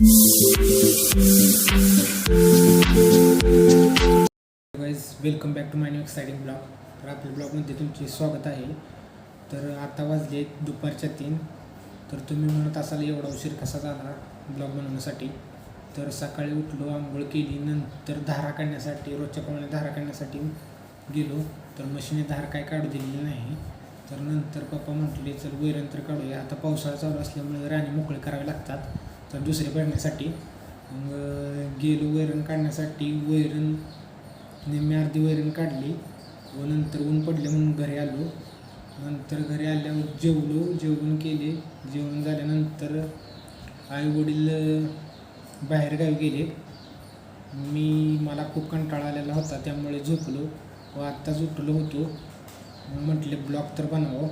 Guys welcome back to my new exciting blog तर आपल्या ब्लॉगमध्ये तुमचे स्वागत आहे. तर आता वाजले दुपारच्या तीन. तर तुम्ही म्हणत असाल एवढा उशीर कसा झाला ब्लॉग बनवण्यासाठी? तर सकाळी उठलो आंघोळ केली नंतर धारा काढण्यासाठी रोजच्या प्रमाणे धारा काढण्यासाठी गेलो. तर मशीने धार काय काढू दिलेली नाही. तर नंतर पप्पा म्हटले चल वैरंतर काढूया. आता पावसाळा चालू असल्यामुळे राणी मोकळे करावे लागतात. तर दुसरे भरण्यासाठी. मग गेलो वैरण काढण्यासाठी. वैरण निम्मी अर्धी वैरण काढली. व नंतर ऊन पडले म्हणून घरी आलो. नंतर घरी आल्यावर जेवलो. जेवण केले. जेवण झाल्यानंतर आई वडील बाहेर गावी गेले. मी मला खूप कंटाळा आलेला होता. त्यामुळे झोपलो व आत्ताच उठलो होतो. म्हटले ब्लॉग तर बनवावं.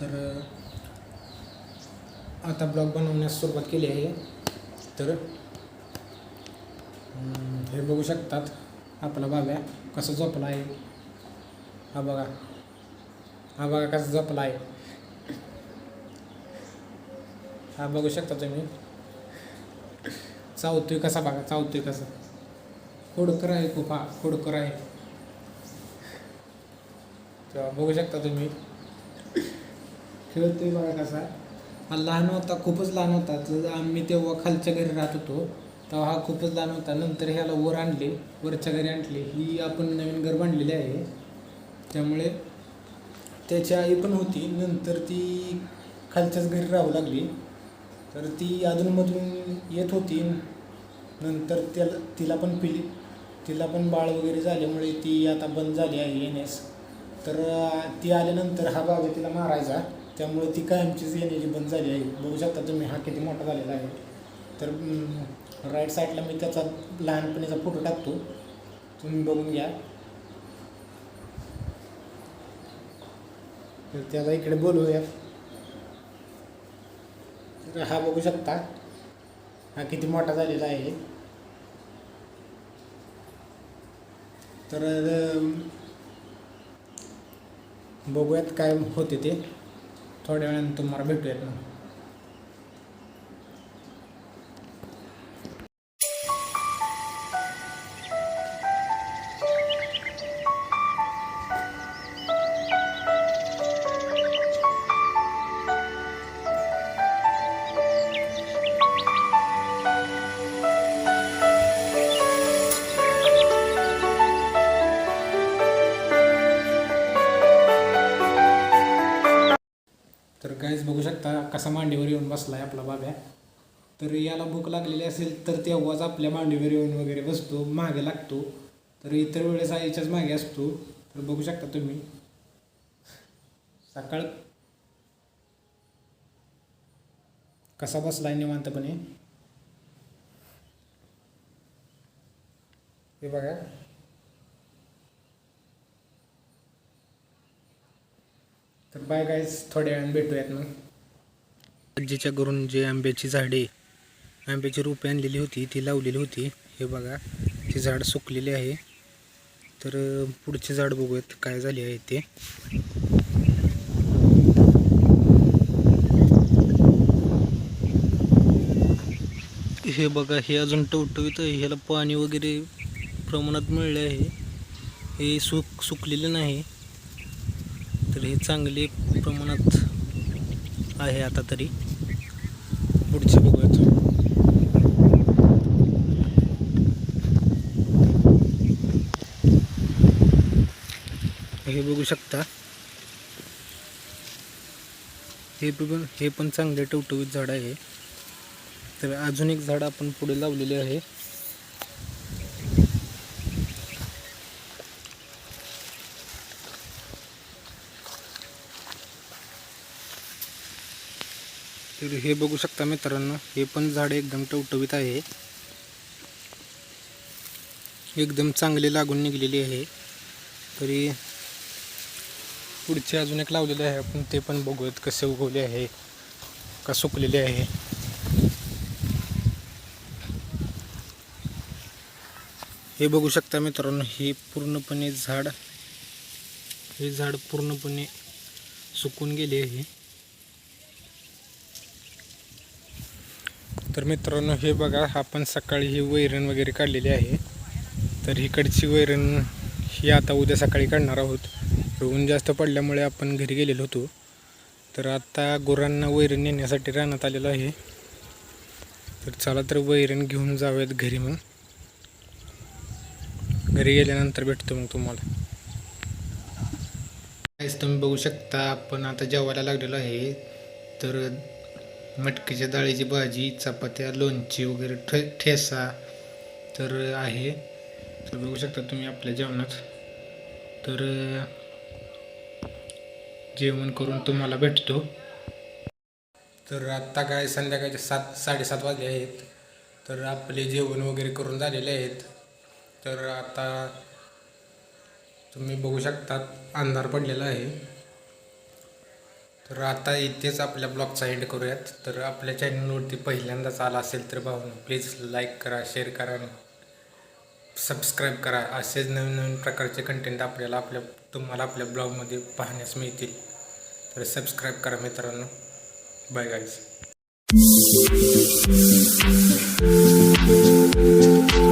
तर आता ब्लॉग बनवण्यास सुरुवात केली आहे. तर हे बघू शकतात आपला बाब्या कसं झोपला आहे हा बघा. हा बघा कसं झोपला आहे हा बघू शकता तुम्ही. चावतोय कसा बघा चावतोय कसा. खोडकर आहे खूप हा खोडकर आहे. बघू शकता तुम्ही. खेळतोय बघा कसा. हा लहान होता खूपच लहान होता. तर आम्ही तेव्हा खालच्या घरी राहत होतो. तेव्हा हा खूपच लहान होता. नंतर ह्याला वर आणले वरच्या घरी आणले. ही आपण नवीन घर बांधलेली आहे. त्यामुळे त्याची आई पण होती. नंतर ती खालच्याच घरी राहू लागली. तर ती अधूनमधून येत होती. नंतर त्याला तिला पण पिली. तिला पण बाळ वगैरे झाल्यामुळे ती आता बंद झाली आहे येण्यास तर ती आल्यानंतर हा बाबा तिला मारायचा. त्यामुळे ती कायमचीच येण्याची बंद झाली आहे. बघू शकता तुम्ही हा किती मोठा झालेला आहे. तर राईट साईडला मी त्याचा लहानपणीचा फोटो टाकतो. तुम्ही बघून घ्या. तर त्याला इकडे बोलूया तर हा बघू शकता हा किती मोठा झालेला आहे. तर बघूयात काय होते ते. थोड्या वेळानं तुम्हाला भेटूयात मग शकता कसा मांडीवर येऊन बसलाय आपला बाब्या. तर याला भूक लागलेली असेल तर तेव्हाच आपल्या मांडीवर येऊन वगैरे बसतो मागे लागतो. तर इतर वेळेस आईच्याच मागे असतो. तर बघू शकता तुम्ही. सकाळ कसा बसलाय निवांतपणे? हे बघा. तर बाय गाईज थोड्या वेळाने भेटूयात मग. आजीच्या घरून जे आंब्याची झाडे आंब्याची रोपे आणलेली होती ती लावलेली होती. हे बघा ती झाड सुकलेली आहे. तर पुढचे झाड बघूयात काय झाले आहे ते. हे बघा हे अजून टवटवीत आहे. ह्याला पाणी वगैरे प्रमाणात मिळले आहे. हे सुक सुकलेलं नाही. तर हे चांगले प्रमाणात आहे आता तरी. पुढचे बघूयात. हे बघू शकता. हे पण हे पण चांगले टवटवीत झाड आहे. तर अजून एक झाड आपण पुढे लावलेले आहे. तर हे बघू शकता मित्रांनो हे पण झाड एकदम टवटवीत आहे. एकदम चांगले लागून निघलेली आहे. तरी पुढचे अजून एक लावलेले आहे आपण ते पण बघूयात कसे उगवले आहे का सुकलेले आहे. हे बघू शकता मित्रांनो हे पूर्णपणे झाड हे झाड पूर्णपणे सुकून गेले आहे. तर मित्रांनो हे बघा आपण सकाळी ही वैरण वगैरे काढलेली आहे. तर इकडची वैरण ही आता उद्या सकाळी काढणार आहोत. ऊन जास्त पडल्यामुळे आपण घरी गेलेलो होतो. तर आता गुरांना वैरण नेण्यासाठी रानात आलेलो आहे. तर चला तर वैरण घेऊन जाऊयात घरी मग. घरी गेल्यानंतर भेटतो मग तुम्हाला. तुम्ही बघू शकता आपण आता जेवायला लागलेलो आहे. तर मटकीच्या डाळीची भाजी चपात्या लोणची वगैरे ठे ठेसा तर आहे. तर बघू शकता तुम्ही आपल्या जेवणात. तर जेवण करून तुम्हाला भेटतो. तर आत्ता काय संध्याकाळचे सात साडेसात वाजले आहेत. तर आपले जेवण वगैरे करून झालेले आहेत. तर आता तुम्ही बघू शकता अंधार पडलेला आहे. तर आता इथेच आपल्या ब्लॉगचा एंड करूयात. तर आपल्या चॅनलवरती पहिल्यांदाच आला असेल तर भाऊ प्लीज लाईक करा शेअर करा सबस्क्राईब करा. असेच नवीन नवीन प्रकारचे कंटेंट आपल्याला आपल्या तुम्हाला आपल्या ब्लॉगमध्ये पाहण्यास मिळतील. तर सबस्क्राईब करा मित्रांनो. Bye guys